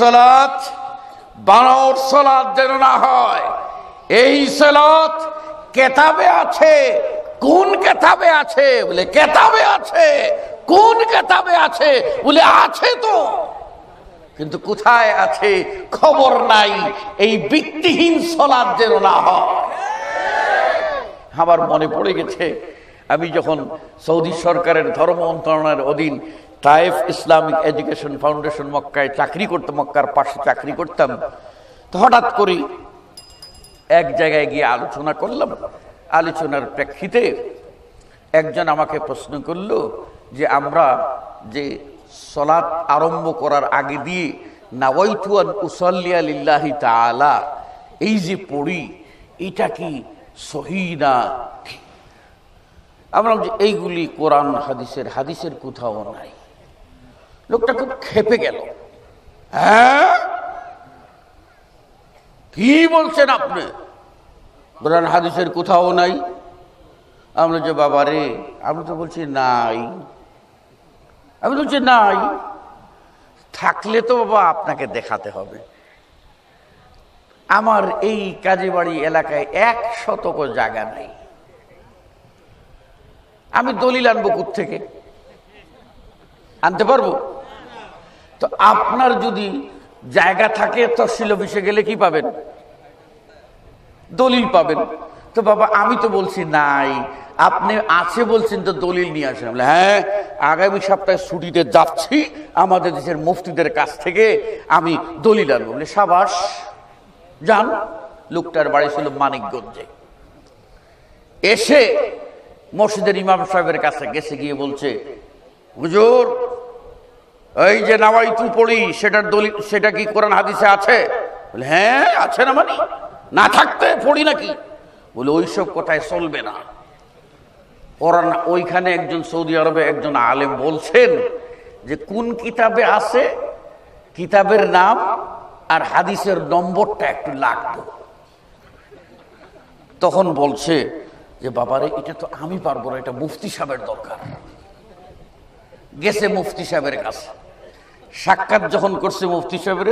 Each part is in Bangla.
সলাৎ বানর সলাৎ যেন না হয়। এই সলাৎ কেতাবে আছে, কোন কেতাবে আছে? বলে, কেতাবে আছে, কোন কেতাবে আছে? বলে, আছে তো। কিন্তু কোথায় আছে? খবর নাই, এই ভিত্তিহীন সলাদ যেন না হয়। আমার মনে পড়ে গেছে, আমি যখন সৌদি সরকারের ধর্ম মন্ত্রণালয়ের অধীন টাইফ ইসলামিক এডুকেশন ফাউন্ডেশন মক্কায় চাকরি করতাম মক্কার পাশে চাকরি করতাম। তো হঠাৎ করে এক জায়গায় গিয়ে আলোচনা করলাম। আলোচনার প্রেক্ষিতে একজন আমাকে প্রশ্ন করল যে, আমরা যে সলাৎ আরম্ভ করার আগে দিয়ে নাওয়াইতুয়ান উসল্লিয়া লিল্লাহি তাআলা, এই যে পড়ি, এটা কি সহি না আমরা এইগুলি কোরআন, হাদিসের হাদিসের কোথাও নাই। লোকটা খুব খেপে গেল। হ্যাঁ? কি বলছেন আপনি? কোরআন হাদিসের কোথাও নাই। আমরা যে বাবা রে আমি তো বলছি নাই। আমি বলছি নাই। থাকলে তো বাবা আপনাকে দেখাতে হবে। আমার এই কাজীবাড়ি এলাকায় এক শতক জায়গা নাই। আমি দলিল আনব থেকে আনতে পারব? তো আপনার যদি জায়গা থাকে তহসিল অফিসে গেলে কি পাবেন? দলিল পাবেন। তো বাবা, আমি তো বলছি নাই। আপনি আছে বলছেন তো দলিল নিয়ে আসেন। হ্যাঁ আগামী সপ্তাহে ছুটিতে যাচ্ছি আমাদের দেশের মুফতিদের কাছ থেকে আমি দলিল আনব। বলে, সাবাস, যান। লোকটার বাড়ি ছিল মানিকগঞ্জে। এসে মসজিদের ইমাম সাহেবের কাছে গেছে, গিয়ে বলছে, হুজুর এই যে নামাই তু পড়ি, সেটার দলিল, সেটা কি কোরআন হাদিসে আছে? বলে হ্যাঁ আছে না মানে? না থাকতে পড়ি নাকি? বলে, ওইসব কথায় চলবে না। কোরআন ওইখানে একজন সৌদি আরবে একজন আলেম বলছেন যে, কোন কিতাবে আছে? কিতাবের নাম আর হাদিসের নম্বরটা একটু লাগতো। তখন বলছে যে, বাবারে, এটা তো আমি পারব না, এটা মুফতি সাহেবের দরকার। গেছে মুফতি সাহেবের কাছে। সাক্ষাৎ যখন করছে মুফতি সাহেবের,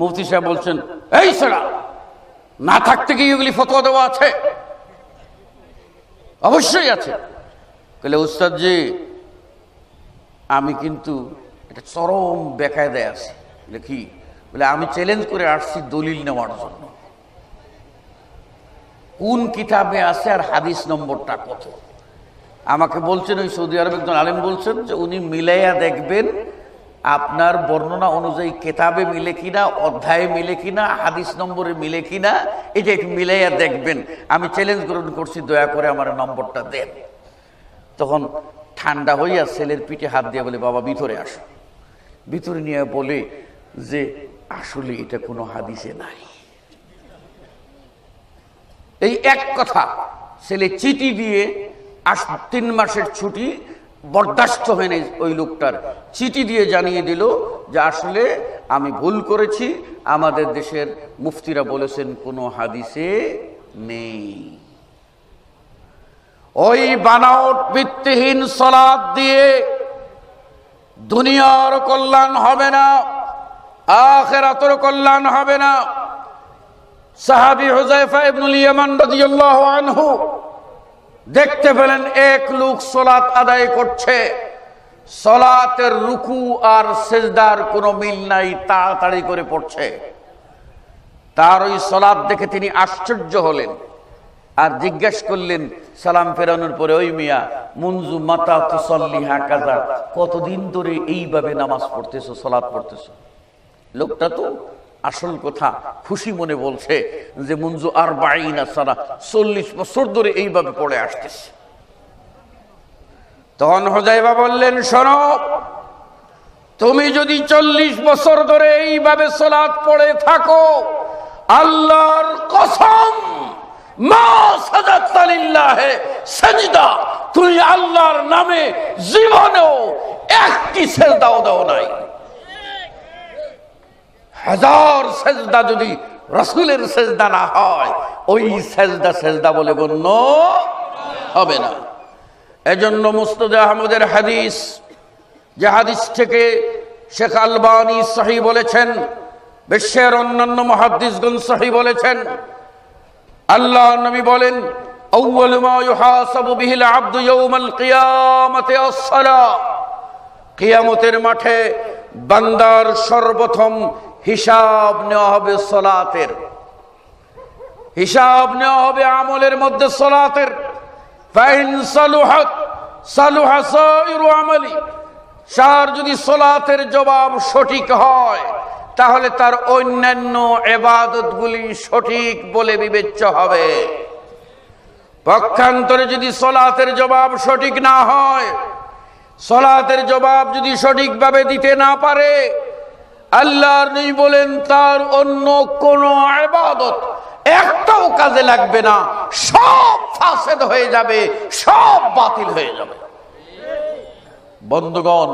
মুফতি সাহেব বলছেন, এই সেরা, না থাকতে কি এগুলি ফতোয়া দেওয়া আছে? অবশ্যই আছে। বলে উস্তাদজি, আমি কিন্তু এটা চরম বেকায়দায় আছি। কি? বলে আমি চ্যালেঞ্জ করে আসছি দলিল নেওয়ার জন্য। কোন কিতাবে আছে আর হাদিস নম্বরটা কত? আমাকে বলছেন ওই সৌদি আরব একজন আলেম বলছেন যে উনি মিলাইয়া দেখবেন আপনার বর্ণনা অনুযায়ী কেতাবে মিলে কিনা, অধ্যায়ে মিলে কিনা, হাদিস নম্বরে মিলে কিনা এটা একটু মিলাইয়া দেখবেন। আমি চ্যালেঞ্জ গ্রহণ করছি, দয়া করে আমার নম্বরটা দেন। তখন ঠান্ডা হইয়া ছেলের পিঠে হাত দিয়ে বলে, বাবা, ভিতরে আসো। ভিতরে নিয়ে বলে যে, আসলে এটা কোনো হাদিসে নাই। এই এক কথা, ছেলে চিঠি দিয়ে আস তিন মাসের ছুটি বরদাস্ত হয় নাই ওই লোকটার। চিঠি দিয়ে জানিয়ে দিল যে আসলে আমি ভুল করেছি, আমাদের দেশের মুফতিরা বলেছেন কোনো হাদিসে নেই। ওই বানাওট ভিত্তিহীন সলাদ দিয়ে দুনিয়ার কল্যাণ হবে না, আখেরাতর কল্যাণ হবে না। সাহাবি হুজাইফা ইবনুল ইয়ামান রাদিয়াল্লাহু আনহু দেখতে পেলেন এক লোক সলাত আদায় করছে। সলাতের রুকু আর সেজদার কোনো মিল নাই, তাড়াতাড়ি করে পড়ছে। তার ওই সলাদ দেখে তিনি আশ্চর্য হলেন আর জিজ্ঞেস করলেন, সালাম ফেরানোর পরে, ওই মিয়া, মুনজু মাতা তুসল্লি কাজা, কতদিন ধরে এইভাবে নামাজ পড়তেছো সলাদ পড়তেছো? লোকটা তো আসল কথা খুশি মনে বলছে যে মুনজু আর বাইনা সারা চল্লিশ বছর ধরে এইভাবে পড়ে আসতেছে। তখন হোজাইবা বললেন, শোনো, তুমি যদি চল্লিশ বছর ধরে এইভাবে সলাদ পড়ে থাকো, আল্লাহর কসম তুমি আল্লাহর নামে জীবনেও একটি সেজদাও দাও নাই। হাজার সেজদা যদি রসুলের সেজদা না হয় ওই সেজদা সেজদা বলে গণ্য হবে না এজন্য মুস্তদ আহমদের হাদিস যে হাদিস থেকে শেখ আলবানী সাহি বলেছেন বিশ্বের অন্যান্য মহাদ্দিসগণ সহি বলেছেন আল্লাহ নবী বলেন أول ما يحاسب به العبد يوم القيامة الصلاة কিয়ামতের মাঠে বান্দার সর্বপ্রথম হিসাব নেওয়া হবে সলাতের। হিসাব নেওয়া হবে আমলের মধ্যে সলাতের। যদি সলাতের জবাব সঠিক হয়, তাহলে তার অন্যান্য এবাদতগুলি সঠিক বলে বিবেচ্য হবে। পক্ষান্তরে যদি সলাতের জবাব সঠিক না হয়, সলাতের জবাব যদি সঠিকভাবে দিতে না পারে আল্লাহর নেই বলেন, তার অন্য কোন আবাদত একটাও কাজে লাগবে না। সব ফাসেদ হয়ে যাবে, সব বাতিল হয়ে যাবে। বন্ধুগণ